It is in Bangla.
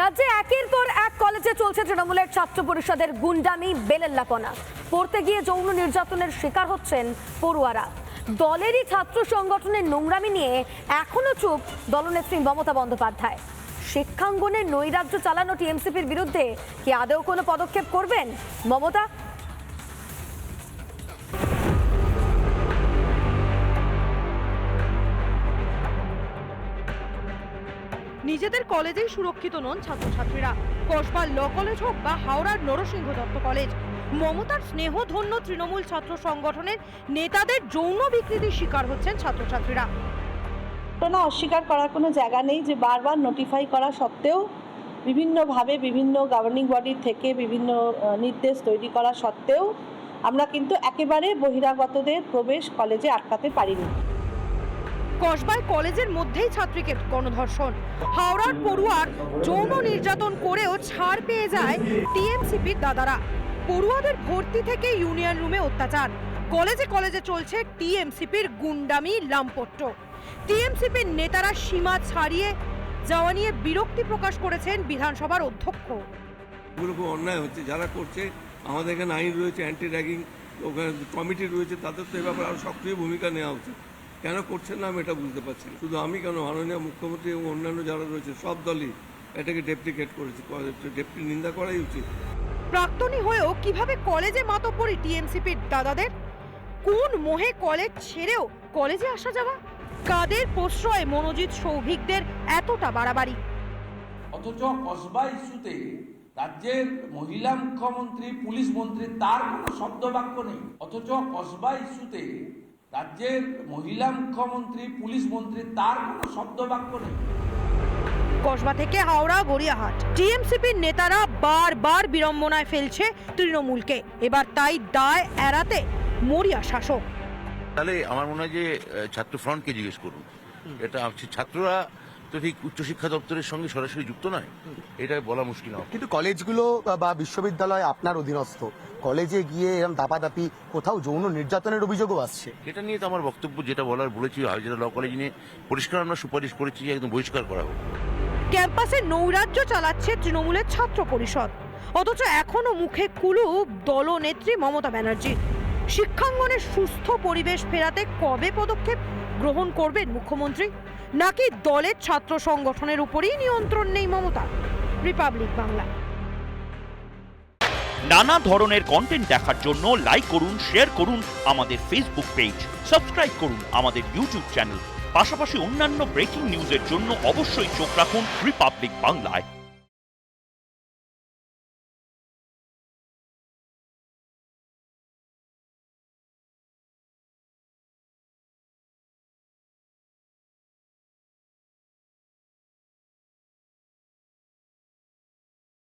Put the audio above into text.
রাজ্যে একের পর এক কলেজে চলছে তৃণমূলের ছাত্র পরিষদের গুন্ডামি, বেলেল্লাপনা। পড়তে গিয়ে যৌন নির্যাতনের শিকার হচ্ছেন পড়ুয়ারা। দলেরই ছাত্র সংগঠনের নোংরামি নিয়ে এখনও চুপ দলনেত্রী মমতা বন্দ্যোপাধ্যায়। শিক্ষাঙ্গনে নৈরাজ্য চালানো টিএমসিপির বিরুদ্ধে কি আদৌ কোনো পদক্ষেপ করবেন? মমতা নিজেদের কলেজেই সুরক্ষিত নন ছাত্রছাত্রীরা। কসবার ল কলেজ হোক বা হাওড়ার নরসিংহ দত্ত কলেজ, মমতার স্নেহধন্য তৃণমূল ছাত্র সংগঠনের নেতাদের যৌন বিকৃতির শিকার হচ্ছেন ছাত্রছাত্রীরা। ঘটনা অস্বীকার করার কোনো জায়গা নেই যে বারবার নোটিফাই করা সত্ত্বেও বিভিন্নভাবে বিভিন্ন গভর্নিং বডির থেকে বিভিন্ন নির্দেশ তৈরি করা সত্ত্বেও আমরা কিন্তু একেবারে বহিরাগতদের প্রবেশ কলেজে আটকাতে পারিনি। কসবায় কলেজের মধ্যেই ছাত্রীকে গণধর্ষণ। হাওড়ার পড়ুয়ার যৌন নির্যাতন করেও ছাড় পেয়ে যায় টিএমসিপির দাদারা। পড়ুয়াদের ভর্তি থেকে ইউনিয়ন রুমে অত্যাচার। কলেজে কলেজে চলছে টিএমসিপির গুন্ডামি লাম্পট্য টিএমসিপির নেতারা সীমা ছাড়িয়ে যাওয়া নিয়ে বিরক্তি প্রকাশ করেছেন বিধানসভার অধ্যক্ষ। এগুলো অন্যায় হচ্ছে, যারা করছে, আমাদের এখানে আইন রয়েছে অ্যান্টি র্যাগিং ওখানে কমিটি রয়েছে, তাদের তো এ ব্যাপারে আরও সক্রিয় ভূমিকা নেওয়া উচিত। কেন করছেন না আমি এটা বুঝতে পারছি না। শুধু আমি কেন মাননীয় মুখ্যমন্ত্রী এবং অন্যান্য যারা রয়েছে সব দলই এটাকে ডেপ্লিকেট করেছে। ডেপ্টি নিন্দা করাই উচিত। প্রাক্তনী হয়েও কীভাবে কলেজে মাতব্বরি টিএমসিপির দাদাদের? কোন মোহে কলেজ ছেড়েও কলেজে আসা যাওয়া? কাদের প্রশ্রয়ে মনোজিৎ সৌভিকদের এতটা বাড়াবাড়ি? অথচ কসবা ইস্যুতে রাজ্যের মহিলা মুখ্যমন্ত্রী পুলিশ মন্ত্রী তার কোনো শব্দ বাক্য নেই। অথচ কসবা ইস্যুতে রাজ্যের মহিলা মুখ্যমন্ত্রী পুলিশ মন্ত্রী তার কোনো শব্দ বাক্য নেই। কসবা থেকে হাওড়া গড়িয়াহাট। টিএমসিপির নেতারা বারবার বিড়ম্বনায় ফেলছে তৃণমূলকে। এবার তাই দায় এড়াতে মরিয়া শাসক। তাহলে আমার মনে হয় যে ছাত্র ফ্রন্টকে জিজ্ঞেস করুন। এটা হচ্ছে ছাত্ররা তো ঠিক উচ্চশিক্ষা দপ্তরের সঙ্গে সরাসরি যুক্ত নয়। এটা বলা মুশকিল হবে। কিন্তু কলেজগুলো বা- বিশ্ববিদ্যালয় আপনার অধীনস্থ। কলেজে গিয়ে এরকম দাপাদাপি কোথাও যৌন নির্যাতনের অভিযোগও আসছে। এটা নিয়ে তো আমার বক্তব্য যেটা বলার বলেছি হাজিরা ল কলেজ নিয়ে পরিষ্কার আমরা সুপারিশ করেছি যে একদম বহিষ্কার করা হোক। ক্যাম্পাসে নৌরাজ্য চালাচ্ছে তৃণমূলের ছাত্র পরিষদ। অথচ এখনও মুখে কুলু দলনেত্রী মমতা ব্যানার্জি। শিক্ষাঙ্গনে সুস্থ পরিবেশ ফেরাতে কবে পদক্ষেপ গ্রহণ করবেন মুখ্যমন্ত্রী? নাকি দলের ছাত্র সংগঠনের উপরেই নিয়ন্ত্রণ নেই মমতা? রিপাবলিক বাংলা। নানা ধরনের কন্টেন্ট দেখার জন্য লাইক করুন শেয়ার করুন আমাদের ফেসবুক পেজ সাবস্ক্রাইব করুন আমাদের ইউটিউব চ্যানেল পাশাপাশি অন্যান্য ব্রেকিং নিউজের জন্য অবশ্যই চোখ রাখুন রিপাবলিক বাংলায়